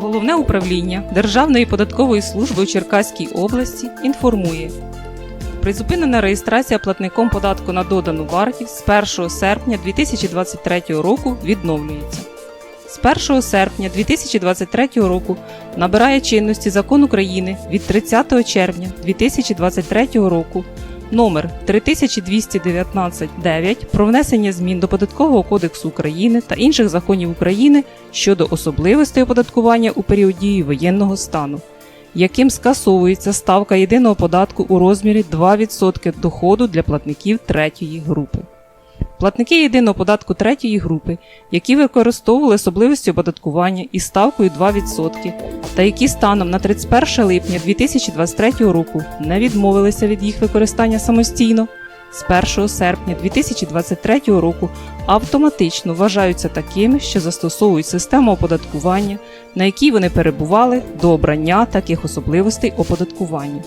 Головне управління Державної податкової служби у Черкаській області інформує. Призупинена реєстрація платником податку на додану вартість з 1 серпня 2023 року відновлюється. З 1 серпня 2023 року набирає чинності Закон України від 30 червня 2023 року номер 3219-9 про внесення змін до Податкового кодексу України та інших законів України щодо особливостей оподаткування у період дії воєнного стану, яким скасовується ставка єдиного податку у розмірі 2% доходу для платників третьої групи. Платники єдиного податку третьої групи, які використовували особливості оподаткування із ставкою 2%, та які станом на 31 липня 2023 року не відмовилися від їх використання самостійно, з 1 серпня 2023 року автоматично вважаються такими, що застосовують систему оподаткування, на якій вони перебували до обрання таких особливостей оподаткування.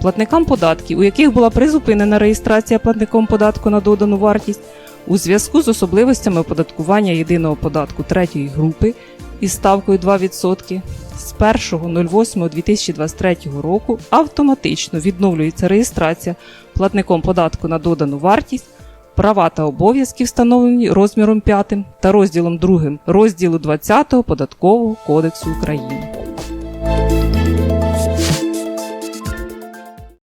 Платникам податків, у яких була призупинена реєстрація платником податку на додану вартість, у зв'язку з особливостями оподаткування єдиного податку третьої групи із ставкою 2%, з 1.08.2023 року автоматично відновлюється реєстрація платником податку на додану вартість, права та обов'язки, встановлені розміром 5 та розділом 2 розділу 20 Податкового кодексу України.